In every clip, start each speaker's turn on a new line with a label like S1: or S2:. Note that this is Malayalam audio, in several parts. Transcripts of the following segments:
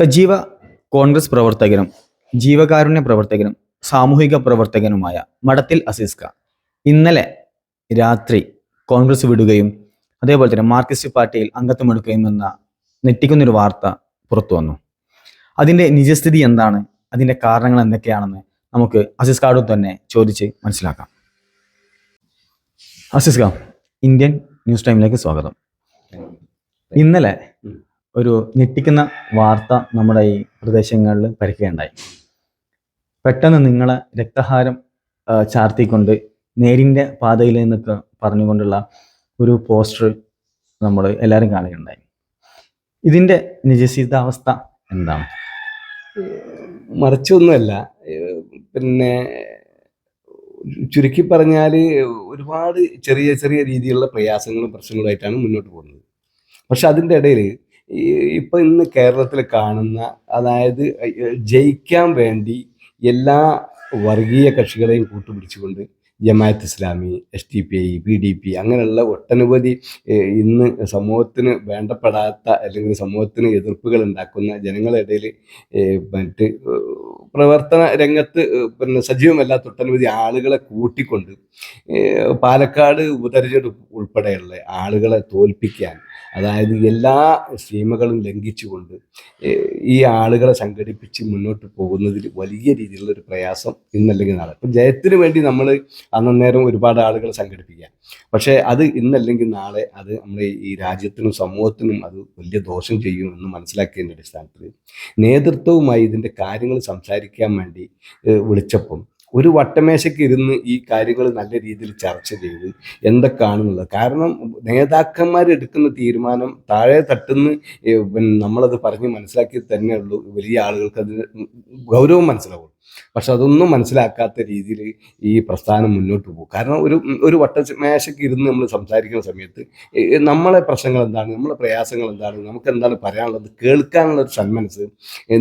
S1: സജീവ കോൺഗ്രസ് പ്രവർത്തകനും ജീവകാരുണ്യ പ്രവർത്തകനും സാമൂഹിക പ്രവർത്തകനുമായ മഠത്തിൽ അസിസ്ക ഇന്നലെ രാത്രി കോൺഗ്രസ് വിടുകയും അതേപോലെ തന്നെ മാർക്സിസ്റ്റ് പാർട്ടിയിൽ അംഗത്വമെടുക്കുകയും എന്ന ഞെട്ടിക്കുന്നൊരു വാർത്ത പുറത്തു വന്നു. അതിന്റെ നിജസ്ഥിതി എന്താണ്? അതിന്റെ കാരണങ്ങൾ എന്തൊക്കെയാണെന്ന് നമുക്ക് അസിസ്കാടും തന്നെ ചോദിച്ച് മനസ്സിലാക്കാം. അസിസ്ക ഇന്ത്യൻ ന്യൂസ് ടൈമിലേക്ക് സ്വാഗതം. ഇന്നലെ ഒരു ഞെട്ടിക്കുന്ന വാർത്ത നമ്മുടെ ഈ പ്രദേശങ്ങളിൽ പരക്കുകയുണ്ടായി. പെട്ടെന്ന് നിങ്ങളെ രക്തഹാരം ചാർത്തിക്കൊണ്ട് നേരിന്റെ പാതയിൽ നിന്നൊക്കെ പറഞ്ഞുകൊണ്ടുള്ള ഒരു പോസ്റ്റർ നമ്മൾ എല്ലാവരും കാണുകയുണ്ടായി. ഇതിന്റെ നിജസിദ്ധാവസ്ഥ എന്താണ്?
S2: മറിച്ചൊന്നുമല്ല. പിന്നെ ചുരുക്കി പറഞ്ഞാൽ ഒരുപാട് ചെറിയ ചെറിയ രീതിയിലുള്ള പ്രയാസങ്ങളും പ്രശ്നങ്ങളുമായിട്ടാണ് മുന്നോട്ട് പോകുന്നത്. പക്ഷെ അതിന്റെ ഇടയിൽ ഇപ്പൊ ഇന്ന് കേരളത്തിൽ കാണുന്ന അതായത് ജയിക്കാൻ വേണ്ടി എല്ലാ വർഗീയ കക്ഷികളെയും കൂട്ടുപിടിച്ചുകൊണ്ട് Jamaat Islami S T P I P D P അങ്ങനെയുള്ള ഒട്ടനവധി ഇന്ന് സമൂഹത്തിന് വേണ്ടപ്പെടാത്ത അല്ലെങ്കിൽ സമൂഹത്തിന് എതിർപ്പുകൾ ഉണ്ടാക്കുന്ന ജനങ്ങളിടയിൽ മറ്റ് പ്രവർത്തന രംഗത്ത് പിന്നെ സജീവമല്ലാത്ത ഒട്ടനവധി ആളുകളെ കൂട്ടിക്കൊണ്ട് പാലക്കാട് ഉപതെരഞ്ഞെടുപ്പ് ഉൾപ്പെടെയുള്ള ആളുകളെ തോൽപ്പിക്കാൻ അതായത് എല്ലാ സീമകളും ലംഘിച്ചുകൊണ്ട് ഈ ആളുകളെ സംഘടിപ്പിച്ച് മുന്നോട്ട് പോകുന്നതിൽ വലിയ രീതിയിലുള്ള ഒരു പ്രയാസം ഇന്നല്ലെങ്കിൽ നാളെ. ഇപ്പം ജയത്തിന് വേണ്ടി നമ്മൾ അന്നേരം ഒരുപാട് ആളുകളെ സംഘടിപ്പിക്കാം പക്ഷേ അത് ഇന്നല്ലെങ്കിൽ നാളെ അത് നമ്മുടെ ഈ രാജ്യത്തിനും സമൂഹത്തിനും അത് വലിയ ദോഷം ചെയ്യുമെന്ന് മനസ്സിലാക്കിയതിന്റെ അടിസ്ഥാനത്തിൽ നേതൃത്വവുമായി ഇതിന്റെ കാര്യങ്ങൾ സംസാരിക്കാൻ വേണ്ടി വിളിച്ചപ്പം ഒരു വട്ടമേശയ്ക്ക് ഇരുന്ന് ഈ കാര്യങ്ങൾ നല്ല രീതിയിൽ ചർച്ച ചെയ്ത് എന്തൊക്കെയാണെന്നുള്ളത്. കാരണം നേതാക്കന്മാർ എടുക്കുന്ന തീരുമാനം താഴെ തട്ടുന്ന് നമ്മളത് പറഞ്ഞ് മനസ്സിലാക്കി തന്നെ ഉള്ളൂ. വലിയ ആളുകൾക്ക് അത് ഗൗരവം മനസ്സിലാവുള്ളൂ. പക്ഷെ അതൊന്നും മനസ്സിലാക്കാത്ത രീതിയിൽ ഈ പ്രസ്ഥാനം മുന്നോട്ട് പോകും. കാരണം ഒരു ഒരു വട്ട മേശയ്ക്ക് ഇരുന്ന് നമ്മൾ സംസാരിക്കുന്ന സമയത്ത് നമ്മളെ പ്രശ്നങ്ങൾ എന്താണ് നമ്മളെ പ്രയാസങ്ങൾ എന്താണ് നമുക്ക് എന്താണ് പറയാനുള്ളത് കേൾക്കാനുള്ള ഒരു സന്മനസ്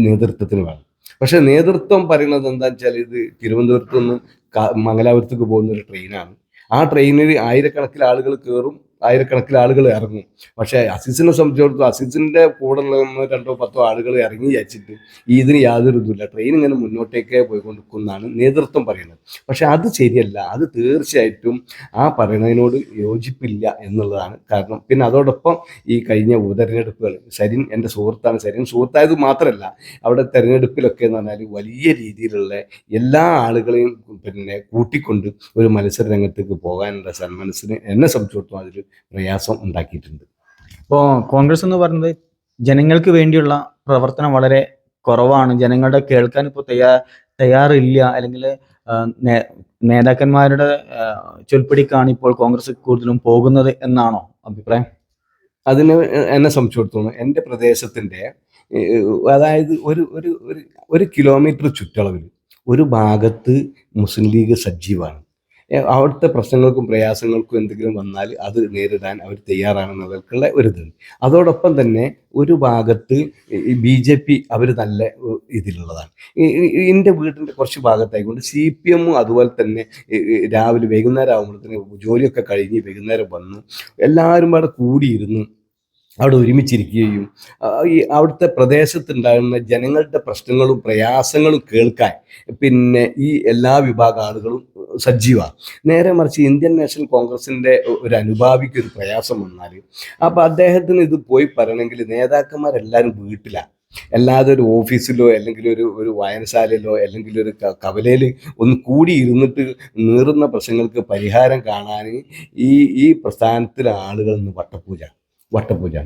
S2: നേതൃത്വത്തിന് വേണം. പക്ഷെ നേതൃത്വം പറയുന്നത് എന്താ വെച്ചാൽ ഇത് തിരുവനന്തപുരത്ത് നിന്ന് മംഗലാപുരത്തേക്ക് പോകുന്ന ഒരു ട്രെയിനാണ് ആ ട്രെയിനിൽ ആയിരക്കണക്കിന് ആളുകൾ കയറും ആയിരക്കണക്കിന് ആളുകൾ ഇറങ്ങും. പക്ഷേ അസിസിനെ സംബന്ധിച്ചിടത്തോളം അസിസിന്റെ കൂടെ നിന്ന് രണ്ടോ പത്തോ ആളുകൾ ഇറങ്ങി വെച്ചിട്ട് ഇതിന് യാതൊരു ഇതുമില്ല. ട്രെയിൻ ഇങ്ങനെ മുന്നോട്ടേക്ക് പോയിക്കൊണ്ടിരിക്കുന്നതാണ് നേതൃത്വം പറയുന്നത്. പക്ഷേ അത് ശരിയല്ല. അത് തീർച്ചയായിട്ടും ആ പറയുന്നതിനോട് യോജിപ്പില്ല എന്നുള്ളതാണ് കാരണം. പിന്നെ അതോടൊപ്പം ഈ കഴിഞ്ഞ ഉപതെരഞ്ഞെടുപ്പുകൾ സരിൻ എന്റെ സുഹൃത്താണ് സരിൻ. സുഹൃത്തായത് മാത്രമല്ല അവിടെ തെരഞ്ഞെടുപ്പിലൊക്കെ എന്ന് പറഞ്ഞാൽ വലിയ രീതിയിലുള്ള എല്ലാ ആളുകളെയും പിന്നെ കൂട്ടിക്കൊണ്ട് ഒരു മത്സര രംഗത്തേക്ക് പോകാനുള്ള സന്മനസ്സിന് എന്നെ സംബന്ധിച്ചിടത്തോളം അതിൽ പ്രയാസം ഉണ്ടാക്കിയിട്ടുണ്ട്.
S1: ഇപ്പോൾ കോൺഗ്രസ് എന്ന് പറയുന്നത് ജനങ്ങൾക്ക് വേണ്ടിയുള്ള പ്രവർത്തനം വളരെ കുറവാണ്. ജനങ്ങളുടെ കേൾക്കാൻ ഇപ്പോൾ തയ്യാ തയ്യാറില്ല. അല്ലെങ്കിൽ നേതാക്കന്മാരുടെ ചൊൽപ്പടിക്കാണ് ഇപ്പോൾ കോൺഗ്രസ് കൂടുതലും പോകുന്നത് എന്നാണോ അഭിപ്രായം?
S2: അതിന് എന്നെ സംബന്ധിച്ചിടത്തോളം എന്റെ പ്രദേശത്തിന്റെ അതായത് ഒരു ഒരു ഒരു കിലോമീറ്റർ ചുറ്റളവിൽ ഒരു ഭാഗത്ത് മുസ്ലിം ലീഗ് സജീവമാണ് ഏഹ്, അവിടുത്തെ പ്രശ്നങ്ങൾക്കും പ്രയാസങ്ങൾക്കും എന്തെങ്കിലും വന്നാൽ അത് നേരിടാൻ അവർ തയ്യാറാണെന്നുള്ളവർക്കുള്ള ഒരു ഇതുണ്ട്. അതോടൊപ്പം തന്നെ ഒരു ഭാഗത്ത് ബി ജെ പി അവർ നല്ല ഇതിലുള്ളതാണ്. എന്റെ വീടിന്റെ കുറച്ച് ഭാഗത്തായിക്കൊണ്ട് സി പി എമ്മും അതുപോലെ തന്നെ രാവിലെ വൈകുന്നേരം ആകുമ്പോഴത്തേന് ജോലിയൊക്കെ കഴിഞ്ഞ് വൈകുന്നേരം വന്നു എല്ലാവരും അവിടെ കൂടിയിരുന്നു അവിടെ ഒരുമിച്ചിരിക്കുകയും ഈ അവിടുത്തെ പ്രദേശത്തുണ്ടാകുന്ന ജനങ്ങളുടെ പ്രശ്നങ്ങളും പ്രയാസങ്ങളും കേൾക്കാൻ പിന്നെ ഈ എല്ലാ വിഭാഗ ആളുകളും സജീവമാണ് നേരെ മറിച്ച് ഇന്ത്യൻ നാഷണൽ കോൺഗ്രസിന്റെ ഒരു അനുഭാവിക്ക് ഒരു പ്രയാസം വന്നാൽ അപ്പോൾ അദ്ദേഹത്തിന് ഇത് പോയി പറയണമെങ്കിൽ നേതാക്കന്മാരെല്ലാവരും വീട്ടിലാണ് അല്ലാതെ ഒരു ഓഫീസിലോ അല്ലെങ്കിൽ ഒരു ഒരു വായനശാലയിലോ അല്ലെങ്കിൽ ഒരു കവലയിൽ ഒന്ന് കൂടി ഇരുന്നിട്ട് നീറുന്ന പ്രശ്നങ്ങൾക്ക് പരിഹാരം കാണാൻ ഈ ഈ പ്രസ്ഥാനത്തിലെ ആളുകൾ ഇന്ന് വട്ടപ്പൂജ വട്ടപ്പൂജ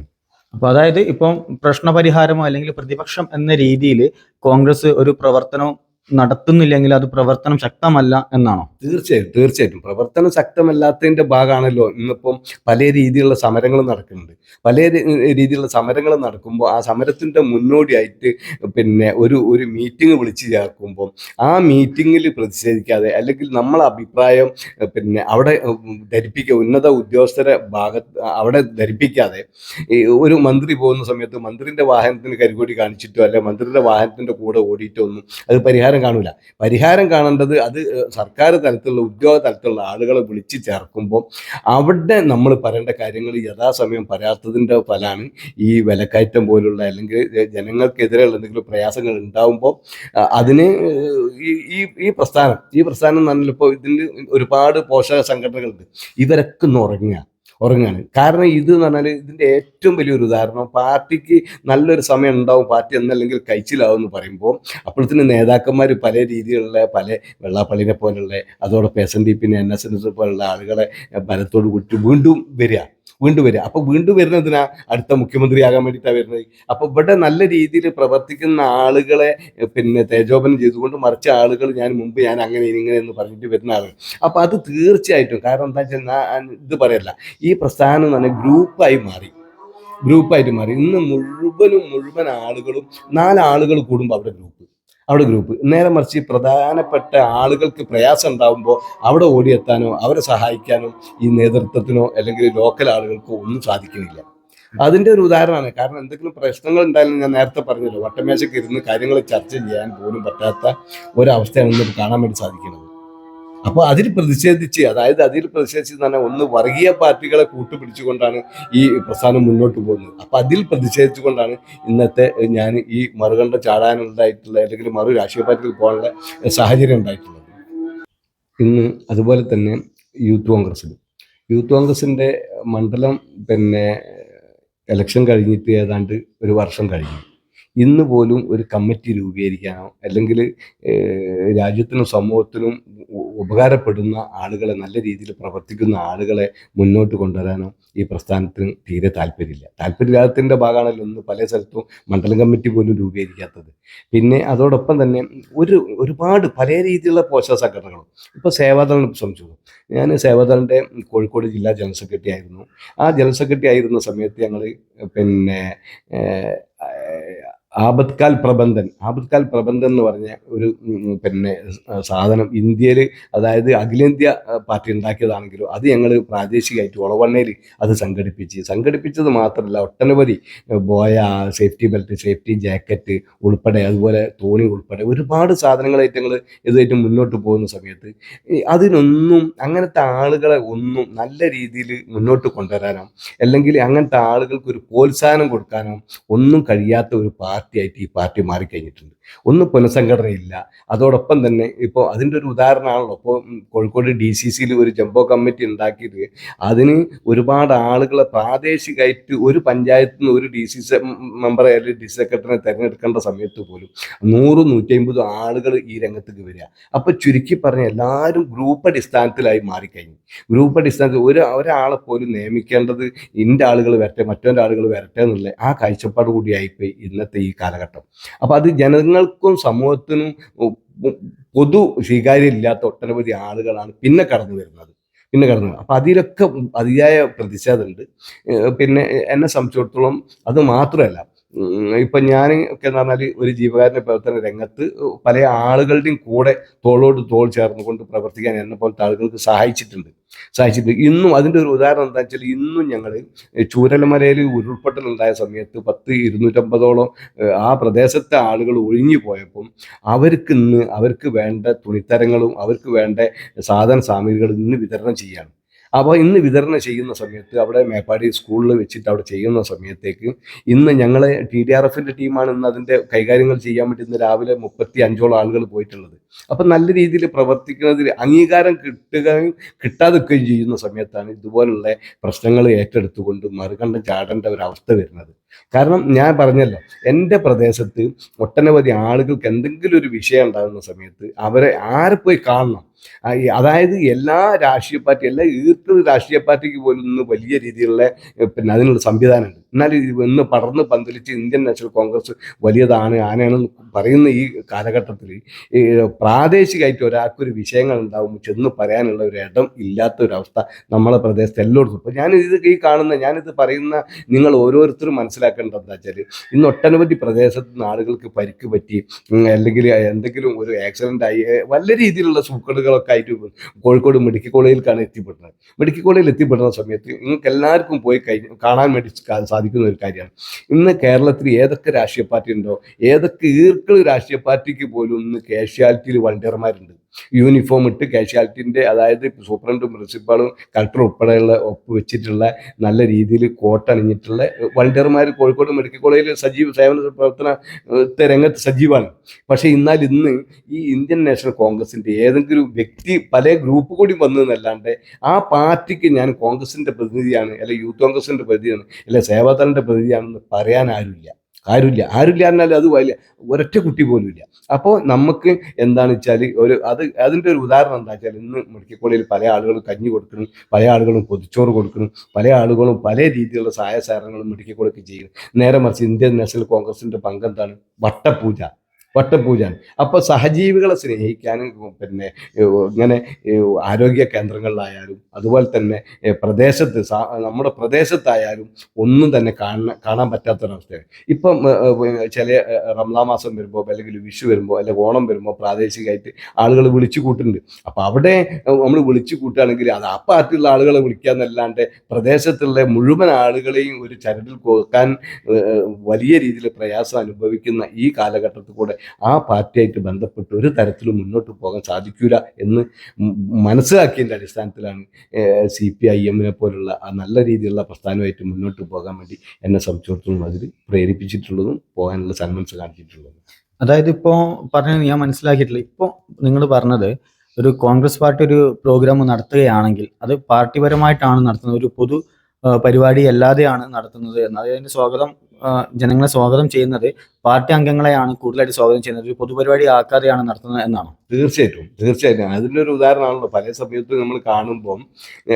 S1: അപ്പോൾ അതായത് ഇപ്പം പ്രശ്നപരിഹാരമോ അല്ലെങ്കിൽ പ്രതിപക്ഷം എന്ന രീതിയിൽ കോൺഗ്രസ് ഒരു പ്രവർത്തനം നടത്തുന്നില്ലെങ്കിൽ അത് പ്രവർത്തനം ശക്തമല്ല എന്നാണോ?
S2: തീർച്ചയായും തീർച്ചയായിട്ടും. പ്രവർത്തനം ശക്തമല്ലാത്തതിന്റെ ഭാഗമാണല്ലോ ഇന്നിപ്പം പല രീതിയിലുള്ള സമരങ്ങൾ നടക്കുന്നുണ്ട്. പല രീതിയിലുള്ള സമരങ്ങൾ നടക്കുമ്പോൾ ആ സമരത്തിന്റെ മുന്നോടിയായിട്ട് പിന്നെ ഒരു ഒരു മീറ്റിംഗ് വിളിച്ചു ചേർക്കുമ്പോൾ ആ മീറ്റിങ്ങിൽ പ്രതിഷേധിക്കാതെ അല്ലെങ്കിൽ നമ്മളെ അഭിപ്രായം പിന്നെ അവിടെ ധരിപ്പിക്കുക ഉന്നത ഉദ്യോഗസ്ഥരെ ഭാഗത്ത് അവിടെ ധരിപ്പിക്കാതെ ഒരു മന്ത്രി പോകുന്ന സമയത്ത് മന്ത്രിന്റെ വാഹനത്തിന് കരികൊടി കാണിച്ചിട്ടോ അല്ലെ മന്ത്രിയുടെ വാഹനത്തിന്റെ കൂടെ ഓടിയിട്ടോ ഒന്നും അത് പരിഹാരം പരിഹാരം കാണൂല. പരിഹാരം കാണേണ്ടത് അത് സർക്കാർ തലത്തിലുള്ള ഉദ്യോഗ തലത്തിലുള്ള ആളുകളെ വിളിച്ച് ചേർക്കുമ്പോൾ അവിടെ നമ്മൾ പറയേണ്ട കാര്യങ്ങൾ യഥാസമയം പറയാത്തതിന്റെ ഫലമാണ് ഈ വിലക്കയറ്റം പോലുള്ള അല്ലെങ്കിൽ ജനങ്ങൾക്കെതിരെയുള്ള എന്തെങ്കിലും പ്രയാസങ്ങൾ ഉണ്ടാകുമ്പോൾ അതിന് ഈ ഈ പ്രസ്ഥാനം ഈ പ്രസ്ഥാനം എന്ന് പറഞ്ഞാൽ ഇപ്പോൾ ഇതിന് ഒരുപാട് പോഷക സംഘടനകളുണ്ട്. ഇവരൊക്കെ ഒന്ന് ഉറങ്ങുകയാണ് കാരണം ഇത് എന്ന് പറഞ്ഞാൽ ഇതിന്റെ ഏറ്റവും വലിയൊരു ഉദാഹരണം പാർട്ടിക്ക് നല്ലൊരു സമയം ഉണ്ടാവും പാർട്ടി എന്നല്ലെങ്കിൽ കഴിച്ചിലാവും എന്ന് പറയുമ്പോൾ അപ്പോഴത്തേന് നേതാക്കന്മാർ പല രീതിയിലുള്ള പല വെള്ളാപ്പള്ളിനെ പോലുള്ള അതോടൊപ്പം എസ് എൻ ഡി പിന്നെ എൻ എസ് എൻ എസ് പോലുള്ള ആളുകളെ ബലത്തോട് കൂട്ടി വീണ്ടും വരിക. വീണ്ടും വരിക. അപ്പോൾ വീണ്ടും വരുന്നതിനാ അടുത്ത മുഖ്യമന്ത്രിയാകാൻ വേണ്ടിയിട്ടാണ് വരുന്നത്. അപ്പോൾ ഇവിടെ നല്ല രീതിയിൽ പ്രവർത്തിക്കുന്ന ആളുകളെ പിന്നെ തേജോപനം ചെയ്തുകൊണ്ട് മറിച്ച ആളുകൾ ഞാൻ മുമ്പ് ഞാൻ അങ്ങനെ ഇങ്ങനെ എന്ന് പറഞ്ഞിട്ട് വരുന്ന ആളുകൾ അപ്പോൾ അത് തീർച്ചയായിട്ടും കാരണം എന്താ വെച്ചാൽ ഞാൻ ഇത് പറയല്ല. ഈ പ്രസ്ഥാനം തന്നെ ഗ്രൂപ്പായി മാറി. ഗ്രൂപ്പായിട്ട് മാറി. ഇന്ന് മുഴുവനും മുഴുവൻ ആളുകളും നാലാളുകൾ കൂടുമ്പോൾ അവിടെ ഗ്രൂപ്പ്. അവിടെ ഗ്രൂപ്പ് നേരെ മറിച്ച് പ്രധാനപ്പെട്ട ആളുകൾക്ക് പ്രയാസം ഉണ്ടാകുമ്പോൾ അവിടെ ഓടിയെത്താനോ അവരെ സഹായിക്കാനോ ഈ നേതൃത്വത്തിനോ അല്ലെങ്കിൽ ലോക്കൽ ആളുകൾക്കോ ഒന്നും സാധിക്കുന്നില്ല. അതിന്റെ ഒരു ഉദാഹരണമാണ്. കാരണം എന്തെങ്കിലും പ്രശ്നങ്ങൾ ഉണ്ടായാലും ഞാൻ നേരത്തെ പറഞ്ഞല്ലോ വട്ടമേശയ്ക്ക് ഇരുന്ന് കാര്യങ്ങൾ ചർച്ച ചെയ്യാൻ പോലും പറ്റാത്ത ഒരവസ്ഥയാണ് നമുക്ക് കാണാൻ വേണ്ടി സാധിക്കുന്നത്. അപ്പോൾ അതിൽ പ്രതിഷേധിച്ച് അതായത് അതിൽ പ്രതിഷേധിച്ച് തന്നെ ഒന്ന് വർഗീയ പാർട്ടികളെ കൂട്ടുപിടിച്ചുകൊണ്ടാണ് ഈ പ്രസ്ഥാനം മുന്നോട്ട് പോകുന്നത്. അപ്പോൾ അതിൽ പ്രതിഷേധിച്ചുകൊണ്ടാണ് ഇന്നത്തെ ഞാൻ ഈ മറുകണ്ട ചാടാനുണ്ടായിട്ടുള്ള അല്ലെങ്കിൽ മറു രാഷ്ട്രീയ പാർട്ടികൾ പോകാനുള്ള സാഹചര്യം ഉണ്ടായിട്ടുള്ളത്. ഇന്ന് അതുപോലെ തന്നെ യൂത്ത് കോൺഗ്രസ്സിൽ യൂത്ത് കോൺഗ്രസിന്റെ മണ്ഡലം പിന്നെ ഇലക്ഷൻ കഴിഞ്ഞിട്ട് ഏതാണ്ട് ഒരു വർഷം കഴിഞ്ഞു. ഇന്ന് പോലും ഒരു കമ്മിറ്റി രൂപീകരിക്കാനോ അല്ലെങ്കിൽ രാജ്യത്തിനും സമൂഹത്തിനും ഉപകാരപ്പെടുന്ന ആളുകളെ നല്ല രീതിയിൽ പ്രവർത്തിക്കുന്ന ആളുകളെ മുന്നോട്ട് കൊണ്ടുവരാനോ ഈ പ്രസ്ഥാനത്തിന് തീരെ താല്പര്യമില്ല. താല്പര്യമില്ലാത്തതിന്റെ ഭാഗമാണല്ലോ ഇന്ന് പല സ്ഥലത്തും മണ്ഡലം കമ്മിറ്റി പോലും രൂപീകരിക്കാത്തത്. പിന്നെ അതോടൊപ്പം തന്നെ ഒരു ഒരുപാട് പല രീതിയിലുള്ള പോഷക സംഘടനകളും. ഇപ്പോൾ സേവാദളം ശ്രമിച്ചു ഞാൻ സേവാദളിന്റെ കോഴിക്കോട് ജില്ലാ ജനറൽ സെക്രട്ടറി ആയിരുന്നു. ആ ജനറൽ സെക്രട്ടറി ആയിരുന്ന സമയത്ത് ഞങ്ങൾ പിന്നെ ആപത്കാൽ പ്രബന്ധൻ. ആപത്കാൽ പ്രബന്ധൻ എന്ന് പറഞ്ഞ ഒരു പിന്നെ സാധനം ഇന്ത്യയിൽ അതായത് അഖിലേന്ത്യാ പാർട്ടി ഉണ്ടാക്കിയതാണെങ്കിലും അത് ഞങ്ങൾ പ്രാദേശികമായിട്ട് ഒളവണ്ണയിൽ അത് സംഘടിപ്പിച്ച്. സംഘടിപ്പിച്ചത് മാത്രമല്ല ഒട്ടനവധി ബോയ സേഫ്റ്റി ബെൽറ്റ് സേഫ്റ്റി ജാക്കറ്റ് ഉൾപ്പെടെ അതുപോലെ തോണി ഉൾപ്പെടെ ഒരുപാട് സാധനങ്ങളായിട്ട് ഞങ്ങൾ ഇതായിട്ട് മുന്നോട്ട് പോകുന്ന സമയത്ത് അതിനൊന്നും അങ്ങനത്തെ ആളുകളെ ഒന്നും നല്ല രീതിയിൽ മുന്നോട്ട് കൊണ്ടുവരാനോ അല്ലെങ്കിൽ അങ്ങനത്തെ ആളുകൾക്ക് ഒരു പ്രോത്സാഹനം കൊടുക്കാനോ ഒന്നും കഴിയാത്ത ഒരു പാർട്ടിയായിട്ട് ഈ പാർട്ടി മാറിക്കഴിഞ്ഞിട്ടുണ്ട്. ഒന്നും പുനഃസംഘടനയില്ല. അതോടൊപ്പം തന്നെ ഇപ്പോൾ അതിന്റെ ഒരു ഉദാഹരണമാണല്ലോ. ഇപ്പോൾ കോഴിക്കോട് ഡി സി സിയിൽ ഒരു ജംബോ കമ്മിറ്റി ഉണ്ടാക്കിയിട്ട് അതിന് ഒരുപാട് ആളുകളെ പ്രാദേശികമായിട്ട് ഒരു പഞ്ചായത്തിൽ നിന്ന് ഒരു ഡി സി സി മെമ്പറെ അല്ലെങ്കിൽ ഡി സെക്രട്ടറിനെ തിരഞ്ഞെടുക്കേണ്ട സമയത്ത് പോലും നൂറും നൂറ്റമ്പതും ആളുകൾ ഈ രംഗത്തേക്ക് വരിക. അപ്പോൾ ചുരുക്കി പറഞ്ഞ എല്ലാവരും ഗ്രൂപ്പ് അടിസ്ഥാനത്തിലായി മാറിക്കഴിഞ്ഞു. ഗ്രൂപ്പ് അടിസ്ഥാനത്തിൽ ഒരു ഒരാളെ പോലും നിയമിക്കേണ്ടത് ഇന്റെ ആളുകൾ വരട്ടെ മറ്റൊന്റെ ആളുകൾ വരട്ടെ എന്നുള്ള ആ കാഴ്ചപ്പാട് കൂടിയായിപ്പോയി ഇന്നത്തെ ഈ കാലഘട്ടം. അപ്പോൾ അത് ജനങ്ങൾക്കും സമൂഹത്തിനും പൊതു സ്വീകാര്യമില്ലാത്ത ഒട്ടനവധി ആളുകളാണ് പിന്നെ കടന്നു വരുന്നത്. പിന്നെ കടന്നു അപ്പം അതിലൊക്കെ അതിയായ പ്രതിഷേധമുണ്ട്. പിന്നെ എന്നെ സംബന്ധിച്ചിടത്തോളം അത് മാത്രമല്ല ഇപ്പൊ ഞാൻ ഒക്കെ എന്ന് പറഞ്ഞാൽ ഒരു ജീവകാരുണ്യ പ്രവർത്തന രംഗത്ത് പല ആളുകളുടെയും കൂടെ തോളോട് തോൾ ചേർന്നുകൊണ്ട് പ്രവർത്തിക്കാൻ എന്നെ പോലത്തെ ആളുകൾക്ക് സഹായിച്ചിട്ടുണ്ട്. സഹായിച്ചിട്ടുണ്ട്. ഇന്നും അതിന്റെ ഒരു ഉദാഹരണം എന്താ വെച്ചാൽ ഇന്നും ഞങ്ങൾ ഉരുൾപൊട്ടൽ ഉണ്ടായ സമയത്ത് പത്ത് ഇരുന്നൂറ്റമ്പതോളം ആ പ്രദേശത്തെ ആളുകൾ ഒഴിഞ്ഞു പോയപ്പം അവർക്ക് ഇന്ന് അവർക്ക് വേണ്ട തുണിത്തരങ്ങളും അവർക്ക് വേണ്ട സാധന സാമഗ്രികളും ഇന്ന് വിതരണം ചെയ്യാണ്. അപ്പോൾ ഇന്ന് വിതരണം ചെയ്യുന്ന സമയത്ത് അവിടെ മേപ്പാടി സ്കൂളിൽ വെച്ചിട്ട് അവിടെ ചെയ്യുന്ന സമയത്തേക്ക് ഇന്ന് ഞങ്ങളെ ടി ഡി ആർ എഫിന്റെ ടീമാണ് ഇന്ന് അതിന്റെ കൈകാര്യങ്ങൾ ചെയ്യാൻ വേണ്ടി ഇന്ന് രാവിലെ മുപ്പത്തി അഞ്ചോളം ആളുകൾ പോയിട്ടുള്ളത്. അപ്പം നല്ല രീതിയിൽ പ്രവർത്തിക്കുന്നതിൽ അംഗീകാരം കിട്ടുകയും കിട്ടാതിരിക്കുകയും ചെയ്യുന്ന സമയത്താണ് ഇതുപോലുള്ള പ്രശ്നങ്ങൾ ഏറ്റെടുത്തുകൊണ്ട് മറുകണ്ഠം ചാടേണ്ട ഒരു അവസ്ഥ വരുന്നത്. കാരണം ഞാൻ പറഞ്ഞല്ലോ എന്റെ പ്രദേശത്ത് ഒട്ടനവധി ആളുകൾക്ക് എന്തെങ്കിലും ഒരു വിഷയം ഉണ്ടാകുന്ന സമയത്ത് അവരെ ആരെ പോയി കാണണം? അതായത് എല്ലാ രാഷ്ട്രീയ പാർട്ടി എല്ലാ ഈർക്കുന്ന രാഷ്ട്രീയ പാർട്ടിക്ക് പോലും ഇന്ന് വലിയ രീതിയിലുള്ള പിന്നെ അതിനുള്ള സംവിധാനമുണ്ട്. എന്നാൽ ഇന്ന് പടർന്ന് പന്തലിച്ച് ഇന്ത്യൻ നാഷണൽ കോൺഗ്രസ് വലിയതാണ് ആനയാണെന്ന് പറയുന്ന ഈ കാലഘട്ടത്തിൽ പ്രാദേശികമായിട്ട് ഒരാൾക്കൊരു വിഷയങ്ങൾ ഉണ്ടാവും ചെന്ന് പറയാനുള്ള ഒരു ഇടം ഇല്ലാത്ത ഒരു അവസ്ഥ നമ്മളെ പ്രദേശത്ത് എല്ലായിടത്തും. ഇപ്പോൾ ഞാൻ ഇത് ഈ കാണുന്ന ഞാനിത് പറയുന്ന നിങ്ങൾ ഓരോരുത്തരും മനസ്സിലാക്കേണ്ടത് എന്താ വെച്ചാൽ ഇന്ന് ഒട്ടനവധി പ്രദേശത്ത് നിന്ന് ആളുകൾക്ക് പരിക്ക് പറ്റി അല്ലെങ്കിൽ എന്തെങ്കിലും ഒരു ആക്സിഡന്റ് ആയി വല്ല രീതിയിലുള്ള സൂക്കടുകളൊക്കെ ആയിട്ട് കോഴിക്കോട് മെഡിക്കൽ കോളേജിലേക്കാണ് എത്തിപ്പെടുന്നത്. മെഡിക്കൽ കോളേജിൽ എത്തിപ്പെടുന്ന സമയത്ത് നിങ്ങൾക്ക് എല്ലാവർക്കും പോയി കഴിഞ്ഞ് കാണാൻ വേണ്ടി സാധിക്കുന്ന ഒരു കാര്യമാണ്. ഇന്ന് കേരളത്തിൽ ഏതൊക്കെ രാഷ്ട്രീയ പാർട്ടി ഉണ്ടോ ഏതൊക്കെ ഈർക്കൾ രാഷ്ട്രീയ പാർട്ടിക്ക് പോലും ഇന്ന് കാഷ്വാലിറ്റിയിൽ വളണ്ടിയർമാരുണ്ട് യൂണിഫോം ഇട്ട് കാഷ്വാലിറ്റിന്റെ അതായത് സൂപ്രണ്ടും പ്രിൻസിപ്പാളും കളക്ടർ ഉൾപ്പെടെയുള്ള ഒപ്പ് വെച്ചിട്ടുള്ള നല്ല രീതിയിൽ കോട്ട് അണിഞ്ഞിട്ടുള്ള വളണ്ടിയർമാർ കോഴിക്കോട് മെഡിക്കൽ കോളേജിൽ സജീവ സേവന പ്രവർത്തന രംഗത്ത് സജീവമാണ് പക്ഷേ എന്നാൽ ഇന്ന് ഈ ഇന്ത്യൻ നാഷണൽ കോൺഗ്രസിന്റെ ഏതെങ്കിലും വ്യക്തി പല ഗ്രൂപ്പ് കൂടി വന്നതെന്നല്ലാണ്ട് ആ പാർട്ടിക്ക് ഞാൻ കോൺഗ്രസിന്റെ പ്രതിനിധിയാണ് അല്ലെ യൂത്ത് കോൺഗ്രസിന്റെ പ്രതിനിധിയാണ് അല്ലെ സേവാദളിന്റെ പ്രതിനിധിയാണെന്ന് പറയാൻ ആരുമില്ല. ആരുമില്ല ആരുമില്ല എന്നാൽ അത് വലിയ ഒരൊറ്റ കുട്ടി പോലും ഇല്ല. അപ്പോൾ നമുക്ക് എന്താണ് വെച്ചാൽ ഒരു അത് അതിന്റെ ഒരു ഉദാഹരണം എന്താ വെച്ചാൽ ഇന്ന് മെഡിക്കൽ കോളേജിൽ പല ആളുകളും കഞ്ഞി കൊടുക്കണം പല ആളുകളും പൊതിച്ചോറ് കൊടുക്കണം പല ആളുകളും പല രീതിയിലുള്ള സഹായ സഹകരണങ്ങളും മെഡിക്കൽ കോളേജിൽ ചെയ്യുന്നു നേരെ മറിച്ച് ഇന്ത്യൻ നാഷണൽ കോൺഗ്രസിന്റെ പങ്കെന്താണ്? വട്ടപൂജ. വട്ടപൂജയാണ് അപ്പോൾ സഹജീവികളെ സ്നേഹിക്കാനും പിന്നെ ഇങ്ങനെ ആരോഗ്യ കേന്ദ്രങ്ങളിലായാലും അതുപോലെ തന്നെ പ്രദേശത്ത് നമ്മുടെ പ്രദേശത്തായാലും ഒന്നും തന്നെ കാണാൻ കാണാൻ പറ്റാത്തൊരവസ്ഥയാണ്. ഇപ്പം ചില റംലാ മാസം വരുമ്പോൾ അല്ലെങ്കിൽ വിഷു വരുമ്പോൾ അല്ലെങ്കിൽ ഓണം വരുമ്പോൾ പ്രാദേശികമായിട്ട് ആളുകൾ വിളിച്ചു കൂട്ടുന്നുണ്ട്. അപ്പോൾ അവിടെ നമ്മൾ വിളിച്ചു കൂട്ടുകയാണെങ്കിൽ അത് ആ പാർട്ടിയുള്ള ആളുകളെ വിളിക്കാന്നല്ലാണ്ട് പ്രദേശത്തുള്ള മുഴുവൻ ആളുകളെയും ഒരു ചരടിൽ കോക്കാൻ വലിയ രീതിയിൽ പ്രയാസം അനുഭവിക്കുന്ന ഈ കാലഘട്ടത്തിൽ കൂടെ ആ പാർട്ടിയായിട്ട് ബന്ധപ്പെട്ട് ഒരു തരത്തിലും മുന്നോട്ട് പോകാൻ സാധിക്കില്ല എന്ന് മനസ്സിലാക്കിയതിന്റെ അടിസ്ഥാനത്തിലാണ് സി പി ഐ എമ്മിനെ പോലുള്ള ആ നല്ല രീതിയിലുള്ള പ്രസ്ഥാനമായിട്ട് മുന്നോട്ട് പോകാൻ വേണ്ടി എന്നെ സംബന്ധിച്ചിടത്തോളം അതിൽ പ്രേരിപ്പിച്ചിട്ടുള്ളതും പോകാനുള്ള സന്മനസ് കാണിച്ചിട്ടുള്ളതും.
S1: അതായത് ഇപ്പോൾ പറഞ്ഞത് ഞാൻ മനസ്സിലാക്കിയിട്ടില്ല. ഇപ്പോൾ നിങ്ങൾ പറഞ്ഞത് ഒരു കോൺഗ്രസ് പാർട്ടി ഒരു പ്രോഗ്രാം നടത്തുകയാണെങ്കിൽ അത് പാർട്ടിപരമായിട്ടാണ് നടത്തുന്നത്. ഒരു പൊതു പരിപാടി അല്ലാതെയാണ് നടത്തുന്നത് എന്ന്. അതിന് സ്വാഗതം ജനങ്ങളെ സ്വാഗതം ചെയ്യുന്നത് പാർട്ടി അംഗങ്ങളെയാണ് കൂടുതലായിട്ട് സ്വാഗതം ചെയ്യുന്നത്. ഒരു പൊതുപരിപാടി ആക്കാതെയാണ് നടത്തുന്നത് എന്നാണ്?
S2: തീർച്ചയായിട്ടും തീർച്ചയായിട്ടും. അതിന്റെ ഒരു ഉദാഹരണമാണല്ലോ. പല സമയത്തും നമ്മൾ കാണുമ്പം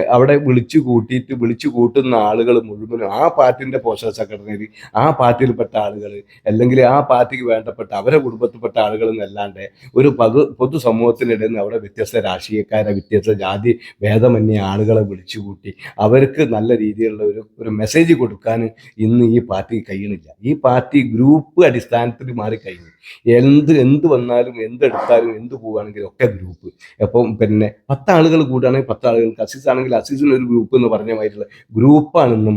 S2: അവിടെ വിളിച്ചു കൂട്ടിയിട്ട് വിളിച്ചു കൂട്ടുന്ന ആളുകൾ മുഴുവനും ആ പാർട്ടിന്റെ പോഷക സെക്രട്ടറി ആ പാർട്ടിയിൽപ്പെട്ട ആളുകൾ അല്ലെങ്കിൽ ആ പാർട്ടിക്ക് വേണ്ടപ്പെട്ട അവരെ കുടുംബത്തിൽപ്പെട്ട ആളുകൾ എന്നല്ലാണ്ട് ഒരു പൊതു പൊതുസമൂഹത്തിനിടയിൽ നിന്ന് അവിടെ വ്യത്യസ്ത രാഷ്ട്രീയക്കാരെ വ്യത്യസ്ത ജാതി ഭേദമന്യ ആളുകളെ വിളിച്ചു കൂട്ടി അവർക്ക് നല്ല രീതിയിലുള്ള ഒരു ഒരു മെസ്സേജ് കൊടുക്കാൻ ഇന്ന് ഈ പാർട്ടിക്ക് കഴിയണില്ല. ഈ പാർട്ടി ഗ്രൂപ്പ് അടിസ്ഥാനത്തിൽ മാറി കഴിഞ്ഞു എന്ത് എന്ത് വന്നാലും എന്തെടുത്താലും എന്ത് പോവുകയാണെങ്കിലും ഒക്കെ ഗ്രൂപ്പ് അപ്പം പിന്നെ പത്താളുകൾ കൂടുകയാണെങ്കിൽ പത്താളുകൾക്ക് അസീസ് ആണെങ്കിൽ അസീസിന് ഒരു ഗ്രൂപ്പ് എന്ന് പറഞ്ഞ മാതിരിയുള്ള ഗ്രൂപ്പാണ് ഇന്ന്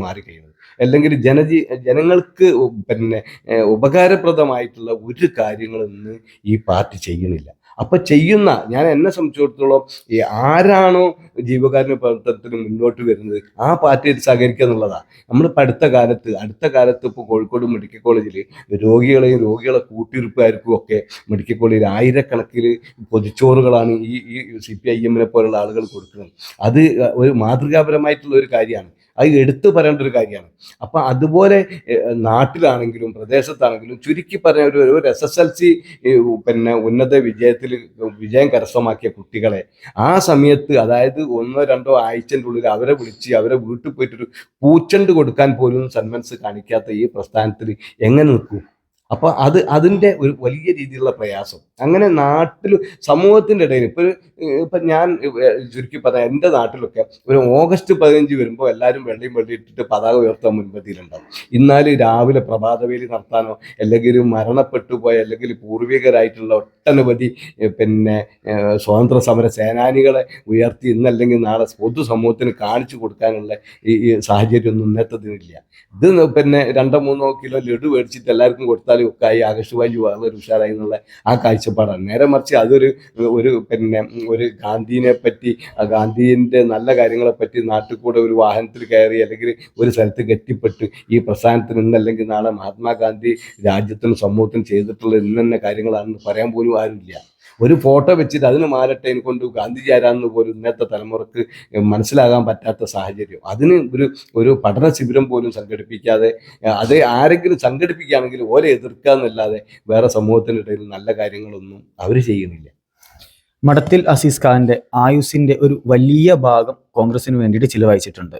S2: അല്ലെങ്കിൽ ജനജീ ജനങ്ങൾക്ക് പിന്നെ ഉപകാരപ്രദമായിട്ടുള്ള ഒരു കാര്യങ്ങളൊന്നും ഈ പാർട്ടി ചെയ്യുന്നില്ല അപ്പൊ ചെയ്യുന്ന ഞാൻ എന്നെ സംബന്ധിച്ചിടത്തോളം ഈ ആരാണോ ജീവകാരുണ്യ പ്രവർത്തനത്തിന് മുന്നോട്ട് വരുന്നത് ആ പാർട്ടിയിൽ സഹകരിക്കുക എന്നുള്ളതാണ് നമ്മൾ ഇപ്പം അടുത്ത കാലത്ത് അടുത്ത കാലത്ത് ഇപ്പോൾ കോഴിക്കോട് മെഡിക്കൽ കോളേജിൽ രോഗികളെയും രോഗികളെ കൂട്ടിയിരിപ്പുകാർക്കും ഒക്കെ മെഡിക്കൽ കോളേജിൽ ആയിരക്കണക്കിന് പൊതിച്ചോറുകളാണ് ഈ ഈ സി പി ഐ എമ്മിനെ പോലുള്ള ആളുകൾ കൊടുക്കുന്നത്. അത് ഒരു മാതൃകാപരമായിട്ടുള്ള ഒരു കാര്യമാണ്. അത് എടുത്തു പറയേണ്ട ഒരു കാര്യമാണ്. അപ്പം അതുപോലെ നാട്ടിലാണെങ്കിലും പ്രദേശത്താണെങ്കിലും ചുരുക്കി പറഞ്ഞ ഒരു ഒരു എസ് എസ് എൽ സി പിന്നെ ഉന്നത വിജയത്തിൽ വിജയം കരസ്ഥമാക്കിയ കുട്ടികളെ ആ സമയത്ത് അതായത് ഒന്നോ രണ്ടോ ആഴ്ചന്റെ ഉള്ളിൽ അവരെ വിളിച്ച് അവരെ വീട്ടിൽ പോയിട്ടൊരു പൂച്ചണ്ട് കൊടുക്കാൻ പോലും സന്മനസ് കാണിക്കാത്ത ഈ പ്രസ്ഥാനത്തിൽ എങ്ങനെ നിൽക്കും? അപ്പൊ അത് അതിന്റെ ഒരു വലിയ രീതിയിലുള്ള പ്രയാസം. അങ്ങനെ നാട്ടിൽ സമൂഹത്തിന്റെ ഇടയിൽ ഇപ്പൊ ഇപ്പൊ ഞാൻ ചുരുക്കി പറയാം എന്റെ നാട്ടിലൊക്കെ ഒരു ഓഗസ്റ്റ് പതിനഞ്ച് വരുമ്പോൾ എല്ലാവരും വെള്ളയും വെള്ളി ഇട്ടിട്ട് പതാക ഉയർത്താൻ മുൻപന്തിയിലുണ്ടാവും. ഇന്നാൽ രാവിലെ പ്രഭാതവേലി നടത്താനോ അല്ലെങ്കിൽ മരണപ്പെട്ടു പോയ അല്ലെങ്കിൽ പൂർവികരായിട്ടുള്ള ഒട്ടനവധി പിന്നെ സ്വാതന്ത്ര്യ സമര സേനാനികളെ ഉയർത്തി ഇന്നല്ലെങ്കിൽ നാളെ പൊതുസമൂഹത്തിന് കാണിച്ചു കൊടുക്കാനുള്ള ഈ സാഹചര്യം ഒന്നും ഇന്നത്തെ ഇത് പിന്നെ രണ്ടോ മൂന്നോ കിലോ ലഡു മേടിച്ചിട്ട് എല്ലാവർക്കും കൊടുത്താലും ഒക്കെ ആയി ആഗസ്റ്റ് പതിനഞ്ച് വളരെ ഉഷാറായി എന്നുള്ള ആ കാഴ്ചപ്പാടാണ്. നേരെ മറിച്ച് അതൊരു ഒരു പിന്നെ ഒരു ഗാന്ധിനെ പറ്റി ഗാന്ധിന്റെ നല്ല കാര്യങ്ങളെ പറ്റി നാട്ടിൽ കൂടെ ഒരു വാഹനത്തിൽ കയറി അല്ലെങ്കിൽ ഒരു സ്ഥലത്ത് കെട്ടിപ്പെട്ട് ഈ പ്രസ്ഥാനത്തിന് ഇന്നല്ലെങ്കിൽ നാളെ മഹാത്മാഗാന്ധി രാജ്യത്തിനും സമൂഹത്തിനും ചെയ്തിട്ടുള്ള ഇന്ന കാര്യങ്ങളാണെന്ന് പറയാൻ പോലും ആരുമില്ല. ഒരു ഫോട്ടോ വെച്ചിട്ട് അതിന് മാലട്ടയിൽ കൊണ്ട് ഗാന്ധിജി ആരാന്ന് പോലും ഇന്നത്തെ തലമുറയ്ക്ക് മനസ്സിലാകാൻ പറ്റാത്ത സാഹചര്യം. അതിന് ഒരു ഒരു പഠന ശിബിരം പോലും സംഘടിപ്പിക്കാതെ അത് ആരെങ്കിലും സംഘടിപ്പിക്കുകയാണെങ്കിൽ ഓരെ എതിർക്കുക എന്നല്ലാതെ വേറെ സമൂഹത്തിനിടയിൽ നല്ല കാര്യങ്ങളൊന്നും അവർ ചെയ്യുന്നില്ല.
S1: മഠത്തിൽ അസീസ് ഖാന്റെ ആയുസിന്റെ ഒരു വലിയ ഭാഗം കോൺഗ്രസിന് വേണ്ടിയിട്ട് ചിലവഴിച്ചിട്ടുണ്ട്.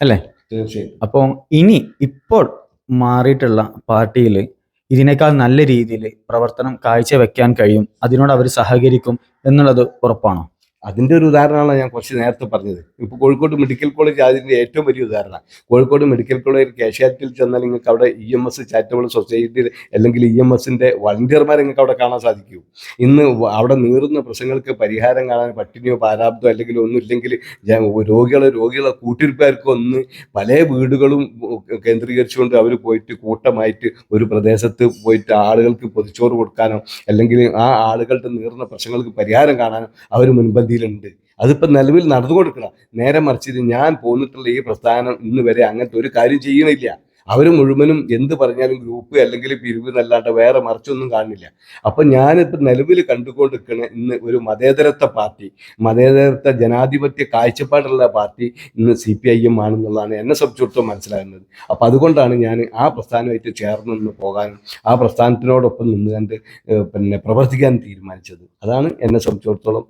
S1: അല്ലേ?
S2: തീർച്ചയായും
S1: അപ്പോൾ ഇനി ഇപ്പോൾ മാറിയിട്ടുള്ള പാർട്ടിയിൽ ഇതിനേക്കാൾ നല്ല രീതിയിൽ പ്രവർത്തനം കാഴ്ചവെക്കാൻ കഴിയും. അതിനോട് അവർ സഹകരിക്കും എന്നുള്ളത് ഉറപ്പാണോ?
S2: അതിന്റെ ഒരു ഉദാഹരണമാണ് ഞാൻ കുറച്ച് നേരത്തെ പറഞ്ഞത്. ഇപ്പോൾ കോഴിക്കോട് മെഡിക്കൽ കോളേജ് അതിന്റെ ഏറ്റവും വലിയ ഉദാഹരണം. കോഴിക്കോട് മെഡിക്കൽ കോളേജ് കാഷ്വാലിറ്റിയിൽ ചെന്നാൽ നിങ്ങൾക്ക് അവിടെ E M S charitable society അല്ലെങ്കിൽ ഇ എം എസിന്റെ വളണ്ടിയർമാർ നിങ്ങൾക്ക് അവിടെ കാണാൻ സാധിക്കൂ. ഇന്ന് അവിടെ നീറുന്ന പ്രശ്നങ്ങൾക്ക് പരിഹാരം കാണാൻ പട്ടിണിയോ പാരാബ്ദോ അല്ലെങ്കിൽ ഒന്നുമില്ലെങ്കിൽ രോഗികളെ രോഗികളെ കൂട്ടിരിപ്പുകാർക്ക് ഒന്ന് പല വീടുകളും കേന്ദ്രീകരിച്ചുകൊണ്ട് അവർ പോയിട്ട് കൂട്ടമായിട്ട് ഒരു പ്രദേശത്ത് പോയിട്ട് ആളുകൾക്ക് പൊതിച്ചോറ് കൊടുക്കാനോ അല്ലെങ്കിൽ ആ ആളുകളുടെ നീറുന്ന പ്രശ്നങ്ങൾക്ക് പരിഹാരം കാണാനോ അവർ മുൻപന്തിയിലുണ്ട് അതിപ്പോൾ നിലവിൽ നടന്നു കൊടുക്കണം നേരെ മറിച്ചിട്ട് ഞാൻ പോന്നിട്ടുള്ള ഈ പ്രസ്ഥാനം ഇന്ന് വരെ അങ്ങനത്തെ ഒരു കാര്യം ചെയ്യണില്ല അവർ മുഴുവനും എന്ത് പറഞ്ഞാലും ഗ്രൂപ്പ് അല്ലെങ്കിൽ പിരിവ് എന്നല്ലാണ്ട് വേറെ മറിച്ചൊന്നും കാണില്ല. അപ്പം ഞാനിപ്പോൾ നിലവിൽ കണ്ടുകൊണ്ടിരിക്കുന്ന ഇന്ന് ഒരു മതേതരത്വ പാർട്ടി മതേതരത്വ ജനാധിപത്യ കാഴ്ചപ്പാടുള്ള പാർട്ടി ഇന്ന് സി പി ഐ എം ആണെന്നുള്ളതാണ് എന്നെ സംബന്ധിച്ചിടത്തോളം മനസ്സിലാകുന്നത്. അപ്പം അതുകൊണ്ടാണ് ഞാൻ ആ പ്രസ്ഥാനമായിട്ട് ചേർന്ന് നിന്ന് പോകാനും ആ പ്രസ്ഥാനത്തിനോടൊപ്പം നിന്ന് കണ്ട് പിന്നെ പ്രവർത്തിക്കാൻ തീരുമാനിച്ചത്. അതാണ് എന്നെ സംബന്ധിച്ചിടത്തോളം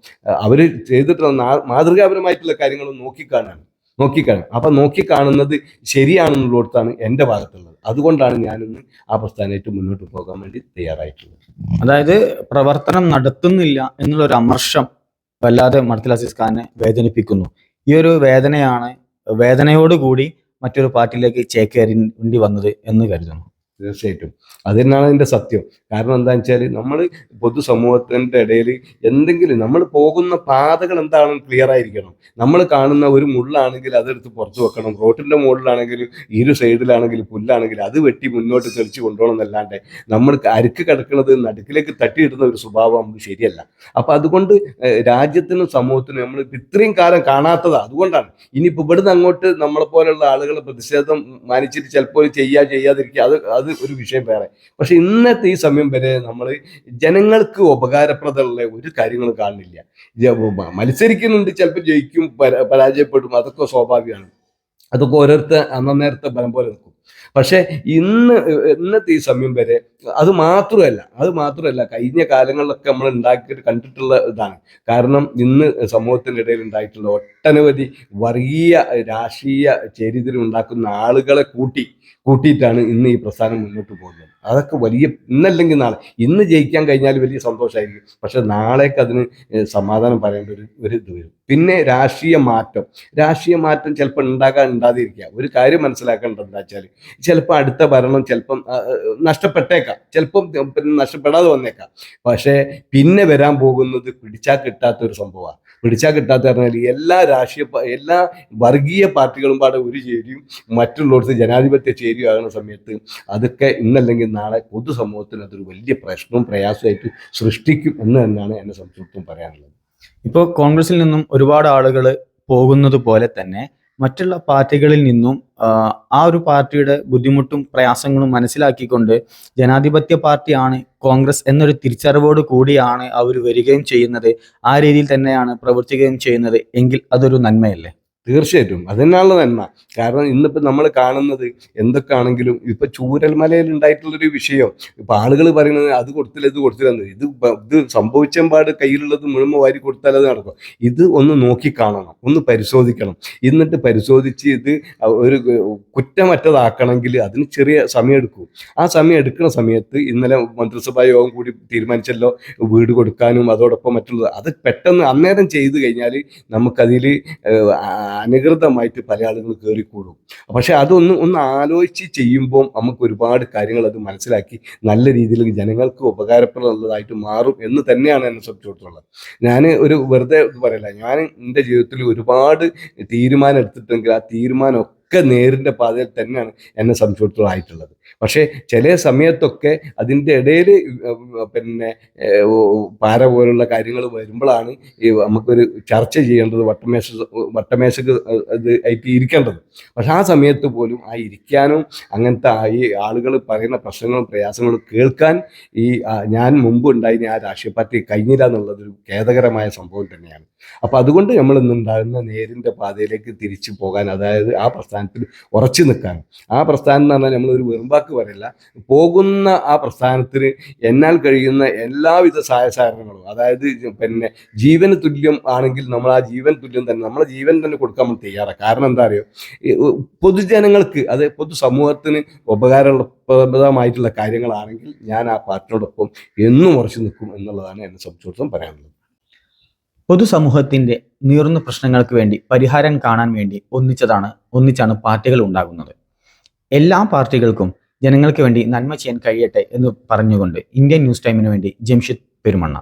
S2: അവർ ചെയ്തിട്ടുള്ള മാതൃകാപരമായിട്ടുള്ള കാര്യങ്ങൾ നോക്കിക്കാണാണ് നോക്കിക്കാണും. അപ്പം നോക്കിക്കാണുന്നത് ശരിയാണെന്നുള്ളടത്താണ് എന്റെ ഭാഗത്തുള്ളത്. അതുകൊണ്ടാണ് ഞാനിന്ന് ആ പ്രസ്ഥാനമായിട്ട് മുന്നോട്ട് പോകാൻ വേണ്ടി തയ്യാറായിട്ടുള്ളത്.
S1: അതായത് പ്രവർത്തനം നടത്തുന്നില്ല എന്നുള്ളൊരു അമർഷം വല്ലാതെ മർത്തിൽ അസീസ് ഖാനെ വേദനിപ്പിക്കുന്നു. ഈ ഒരു വേദനയാണ് വേദനയോടുകൂടി മറ്റൊരു പാർട്ടിയിലേക്ക് ചേക്കേറി വന്നത് എന്ന് കരുതുന്നു.
S2: തീർച്ചയായിട്ടും. അത് തന്നെയാണ് അതിന്റെ സത്യം. കാരണം എന്താണെന്ന് വെച്ചാൽ നമ്മൾ പൊതുസമൂഹത്തിന്റെ ഇടയിൽ എന്തെങ്കിലും നമ്മൾ പോകുന്ന പാതകൾ എന്താണെന്ന് ക്ലിയർ ആയിരിക്കണം. നമ്മൾ കാണുന്ന ഒരു മുള്ളാണെങ്കിൽ അതെടുത്ത് പുറത്ത് വെക്കണം. റോട്ടിന്റെ മുകളിലാണെങ്കിൽ ഇരു സൈഡിലാണെങ്കിൽ പുല്ലാണെങ്കിൽ അത് വെട്ടി മുന്നോട്ട് തെളിച്ച് കൊണ്ടുപോകണം എന്നല്ലാണ്ട് നമ്മൾ അരുക്ക് കിടക്കുന്നത് നടുക്കിലേക്ക് തട്ടിയിടുന്ന ഒരു സ്വഭാവം നമുക്ക് ശരിയല്ല. അപ്പം അതുകൊണ്ട് രാജ്യത്തിനും സമൂഹത്തിനും നമ്മൾ ഇത്രയും കാലം കാണാത്തത് അതുകൊണ്ടാണ്. ഇനിയിപ്പോൾ ഇവിടുന്ന് അങ്ങോട്ട് നമ്മളെ പോലെയുള്ള ആളുകൾ പ്രതിഷേധം മാനിച്ചിട്ട് ചിലപ്പോൾ ചെയ്യാ ചെയ്യാതിരിക്കുക. അത് അത് ഒരു വിഷയം വേറെ. പക്ഷെ ഇന്നത്തെ ഈ സമയം വരെ നമ്മൾ ജനങ്ങൾക്ക് ഉപകാരപ്രദമുള്ള ഒരു കാര്യങ്ങളും കാണുന്നില്ല. മത്സരിക്കുന്നുണ്ട് ചിലപ്പോൾ ജയിക്കും പരാജയപ്പെടും അതൊക്കെ സ്വാഭാവികമാണ്. അതൊക്കെ ഓരോരുത്തർ അന്നേരത്തെ ബലം പോലെ നിൽക്കും. പക്ഷെ ഇന്ന് ഇന്നത്തെ ഈ സമയം വരെ അത് മാത്രമല്ല അത് മാത്രമല്ല കഴിഞ്ഞ കാലങ്ങളിലൊക്കെ നമ്മൾ ഉണ്ടാക്കിയിട്ട് കണ്ടിട്ടുള്ള ഇതാണ്. കാരണം ഇന്ന് സമൂഹത്തിന്റെ ഇടയിൽ ഉണ്ടായിട്ടുള്ള ഒട്ടനവധി വർഗീയ രാഷ്ട്രീയ ചരിത്രം ഉണ്ടാക്കുന്ന ആളുകളെ കൂട്ടി കൂട്ടിയിട്ടാണ് ഇന്ന് ഈ പ്രസ്ഥാനം മുന്നോട്ട് പോകുന്നത്. അതൊക്കെ വലിയ ഇന്നല്ലെങ്കിൽ നാളെ. ഇന്ന് ജയിക്കാൻ കഴിഞ്ഞാൽ വലിയ സന്തോഷമായിരിക്കും. പക്ഷെ നാളേക്ക് അതിന് സമാധാനം പറയേണ്ട ഒരു ഒരു ഇത് വരും. പിന്നെ രാഷ്ട്രീയ മാറ്റം. രാഷ്ട്രീയ മാറ്റം ചിലപ്പോൾ ഉണ്ടാകാൻ ഉണ്ടാതിരിക്കുക ഒരു കാര്യം മനസ്സിലാക്കേണ്ടത് എന്താ വെച്ചാൽ ചിലപ്പോൾ അടുത്ത ഭരണം ചിലപ്പം നഷ്ടപ്പെട്ടേക്കാം. ചിലപ്പം പിന്നെ നഷ്ടപ്പെടാതെ വന്നേക്കാം. പക്ഷേ പിന്നെ വരാൻ പോകുന്നത് പിടിച്ചാൽ കിട്ടാത്ത ഒരു സംഭവമാണ് പിടിച്ചാൽ കിട്ടാത്ത പറഞ്ഞാൽ എല്ലാ രാഷ്ട്രീയ എല്ലാ വർഗീയ പാർട്ടികളും പാടെ ഒരു ചേരിയും മറ്റുള്ളവർക്ക് ജനാധിപത്യ ചേരിയാകുന്ന സമയത്ത് അതൊക്കെ ഇന്നല്ലെങ്കിൽ നാളെ പൊതുസമൂഹത്തിന് അതൊരു വലിയ പ്രശ്നവും പ്രയാസമായിട്ട് സൃഷ്ടിക്കും എന്ന് തന്നെയാണ് എന്നെ സംബന്ധിച്ചിടത്തോളം പറയാനുള്ളത്.
S1: ഇപ്പോൾ കോൺഗ്രസിൽ നിന്നും ഒരുപാട് ആളുകൾ പോകുന്നത് പോലെ തന്നെ മറ്റുള്ള പാർട്ടികളിൽ നിന്നും ആ, ഒരു പാർട്ടിയുടെ ബുദ്ധിമുട്ടും പ്രയാസങ്ങളും മനസ്സിലാക്കിക്കൊണ്ട് ജനാധിപത്യ പാർട്ടിയാണ് കോൺഗ്രസ് എന്നൊരു തിരിച്ചറിവോട് കൂടിയാണ് അവർ വരികയും ചെയ്യുന്നത്. ആ രീതിയിൽ തന്നെയാണ് പ്രവർത്തിക്കുകയും ചെയ്യുന്നത്. എങ്കിൽ അതൊരു നന്മയല്ലേ?
S2: തീർച്ചയായിട്ടും. അതിനുള്ള നന്മ. കാരണം ഇന്നിപ്പോൾ നമ്മൾ കാണുന്നത് എന്തൊക്കെ ആണെങ്കിലും ഇപ്പൊ ചൂരൽമലയിൽ ഉണ്ടായിട്ടുള്ളൊരു വിഷയം. ഇപ്പൊ ആളുകൾ പറയുന്നത് അത് കൊടുത്തില്ല ഇത് കൊടുത്തില്ല എന്ന്. ഇത് സംഭവിച്ച പാട് കയ്യിലുള്ളത് മുഴുവൻ വാരി കൊടുത്താൽ അത് നടക്കും. ഇത് ഒന്ന് നോക്കി കാണണം ഒന്ന് പരിശോധിക്കണം. എന്നിട്ട് പരിശോധിച്ച് ഇത് ഒരു കുറ്റമറ്റതാക്കണമെങ്കിൽ അതിന് ചെറിയ സമയം എടുക്കും. ആ സമയം എടുക്കുന്ന സമയത്ത് ഇന്നലെ മന്ത്രിസഭാ യോഗം കൂടി തീരുമാനിച്ചല്ലോ വീട് കൊടുക്കാനും അതോടൊപ്പം മറ്റുള്ളത്. അത് പെട്ടെന്ന് അന്നേരം ചെയ്തു കഴിഞ്ഞാൽ നമുക്കതിൽ അനധികൃതമായിട്ട് പല ആളുകൾ കയറിക്കൂടും പക്ഷെ അതൊന്ന് ഒന്ന് ആലോചിച്ച് ചെയ്യുമ്പോൾ നമുക്ക് ഒരുപാട് കാര്യങ്ങൾ അത് മനസ്സിലാക്കി നല്ല രീതിയിൽ ജനങ്ങൾക്ക് ഉപകാരപ്രദമുള്ളതായിട്ട് മാറും എന്ന് തന്നെയാണ് എന്നെ സംബന്ധിച്ചിടത്തോളം. ഞാൻ ഒരു വെറുതെ പറയല ഞാൻ എന്റെ ജീവിതത്തിൽ ഒരുപാട് തീരുമാനം എടുത്തിട്ടെങ്കിൽ ആ തീരുമാനമൊക്കെ നേരിന്റെ പാതയിൽ തന്നെയാണ് എന്നെ സംബന്ധിച്ചിടത്തോളം ആയിട്ടുള്ളത് പക്ഷേ ചില സമയത്തൊക്കെ അതിന്റെ ഇടയിൽ പിന്നെ പാര പോലുള്ള കാര്യങ്ങൾ വരുമ്പോഴാണ് ഈ നമുക്കൊരു ചർച്ച ചെയ്യേണ്ടത് വട്ടമേശ വട്ടമേശക്ക് അത് ആയിട്ട് ഇരിക്കേണ്ടത്. പക്ഷെ ആ സമയത്ത് പോലും ആ ഇരിക്കാനും അങ്ങനത്തെ ഈ ആളുകൾ പറയുന്ന പ്രശ്നങ്ങളും പ്രയാസങ്ങളും കേൾക്കാൻ ഈ ഞാൻ മുമ്പ് ഉണ്ടായിരുന്ന ആ രാഷ്ട്രീയ പാർട്ടി കഴിഞ്ഞില്ല എന്നുള്ളതൊരു ഖേദകരമായ സംഭവം തന്നെയാണ്. അപ്പൊ അതുകൊണ്ട് നമ്മൾ ഇന്നുണ്ടാകുന്ന നേരിന്റെ പാതയിലേക്ക് തിരിച്ചു പോകാൻ അതായത് ആ പ്രസ്ഥാനത്തിൽ ഉറച്ചു നിൽക്കാൻ. ആ പ്രസ്ഥാനം എന്ന് പറഞ്ഞാൽ നമ്മളൊരു വെറുമ്പാക്ക് പറയില്ല. പോകുന്ന ആ പ്രസ്ഥാനത്തിന് എന്നാൽ കഴിയുന്ന എല്ലാവിധ സഹായസഹകരണങ്ങളും അതായത് പിന്നെ ജീവന് തുല്യം ആണെങ്കിൽ നമ്മൾ ആ ജീവൻ തുല്യം തന്നെ നമ്മളെ ജീവൻ തന്നെ കൊടുക്കാൻ നമ്മൾ തയ്യാറാണ് കാരണം എന്താ അറിയോ? പൊതുജനങ്ങൾക്ക് അത് പൊതുസമൂഹത്തിന് ഉപകാരപ്രദമായിട്ടുള്ള കാര്യങ്ങളാണെങ്കിൽ ഞാൻ ആ പാർട്ടിയോടൊപ്പം എന്നും ഉറച്ചു നിൽക്കും എന്നുള്ളതാണ് എന്നെ സംബന്ധിച്ചിടത്തോളം പറയാനുള്ളത്.
S1: പൊതുസമൂഹത്തിന്റെ നീർന്ന പ്രശ്നങ്ങൾക്ക് വേണ്ടി പരിഹാരം കാണാൻ വേണ്ടി ഒന്നിച്ചതാണ് ഒന്നിച്ചാണ് പാർട്ടികൾ ഉണ്ടാകുന്നത്. എല്ലാ പാർട്ടികൾക്കും ജനങ്ങൾക്ക് വേണ്ടി നന്മ ചെയ്യാൻ കഴിയട്ടെ എന്ന് പറഞ്ഞുകൊണ്ട് ഇന്ത്യൻ ന്യൂസ് ടൈമിന് വേണ്ടി ജംഷിദ് പെരുമണ്ണ.